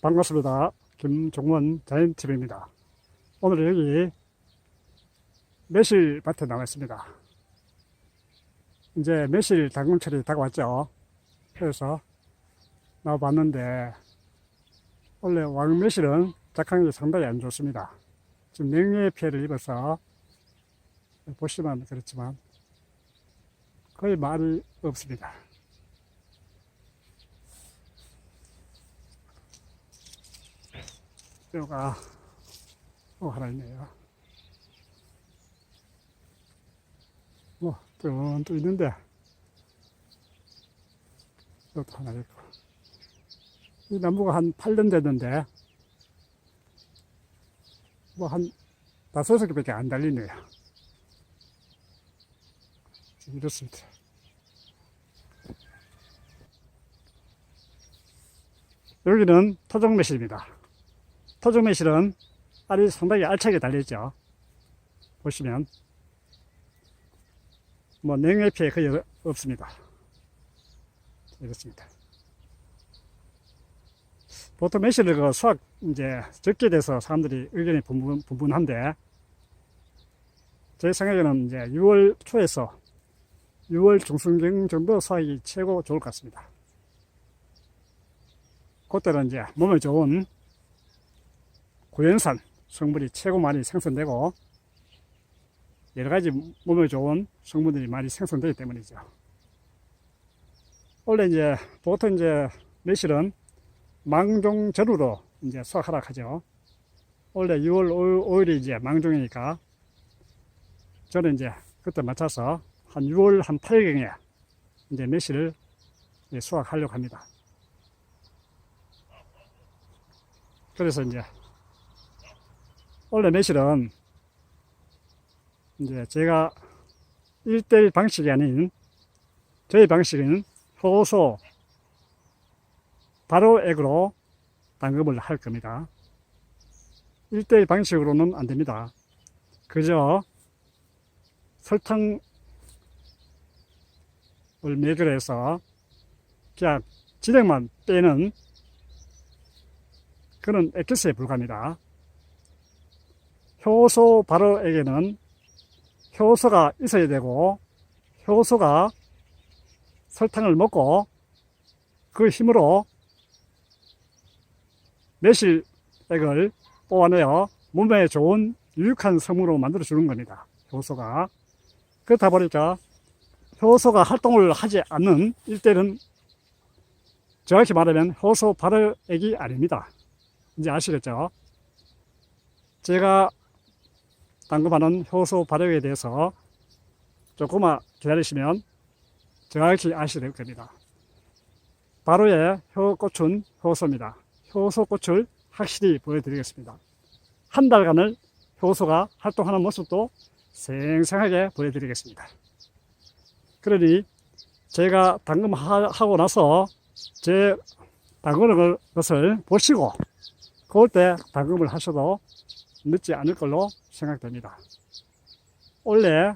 반갑습니다. 김종원 자연TV입니다. 오늘 여기 매실밭에 나와 있습니다. 이제 매실 당근철이 다가왔죠. 그래서 나와봤는데 원래 왕매실은 작황이 상당히 안 좋습니다. 지금 냉해 피해를 입어서 보시면 그렇지만 거의 말이 없습니다. 뼈가 또 하나 있네요. 뭐, 또, 또 있는데, 이것도 하나 있고. 이 나무가 한 8년 됐는데, 뭐 한 다섯 개 밖에 안 달리네요. 이렇습니다. 여기는 토종매실입니다. 토종매실은 알이 상당히 알차게 달려있죠. 보시면 뭐 냉해 피해 거의 없습니다. 이렇습니다. 보통 매실을 그 수확 이제 적게 돼서 사람들이 의견이 분분, 분분한데 제 생각에는 이제 6월 초에서 6월 중순경 정도 수확이 최고 좋을 것 같습니다. 그때는 이제 몸에 좋은 구연산 성분이 최고 많이 생성되고 여러 가지 몸에 좋은 성분들이 많이 생성되기 때문이죠. 원래 이제 보통 이제 매실은 망종전후로 이제 수확하라 하죠. 원래 6월 5일이 이제 망종이니까 저는 이제 그때 맞춰서 한 6월 한 8일경에 이제 매실을 수확하려고 합니다. 그래서 이제 원래 매실은 이제 제가 1대1 방식이 아닌 저희 방식은 효소 바로 액으로 담금을 할 겁니다. 1대1 방식으로는 안 됩니다. 그저 설탕을 매결해서 그냥 진액만 빼는 그런 액기스에 불과합니다. 효소 발효액에는 효소가 있어야 되고 효소가 설탕을 먹고 그 힘으로 매실액을 뽑아내어 몸에 좋은 유익한 성분으로 만들어 주는 겁니다. 효소가. 그렇다 보니까 효소가 활동을 하지 않는 일대는 정확히 말하면 효소 발효액이 아닙니다. 이제 아시겠죠? 제가 당금하는 효소 발효에 대해서 조금만 기다리시면 정확히 아시게 될 겁니다. 바로의 효꽃은 효소입니다. 효소꽃을 확실히 보여드리겠습니다. 한 달간을 효소가 활동하는 모습도 생생하게 보여드리겠습니다. 그러니 제가 당금하고 나서 제 당근을 것을 보시고 그럴 때 당금을 하셔도 늦지 않을 걸로 생각됩니다. 원래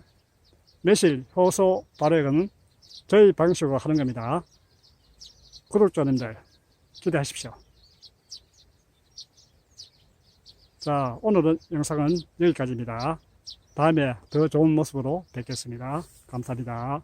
매실 효소 발효액은 저희 방식으로 하는 겁니다. 구독자님들 기대하십시오. 자, 오늘은 영상은 여기까지입니다. 다음에 더 좋은 모습으로 뵙겠습니다. 감사합니다.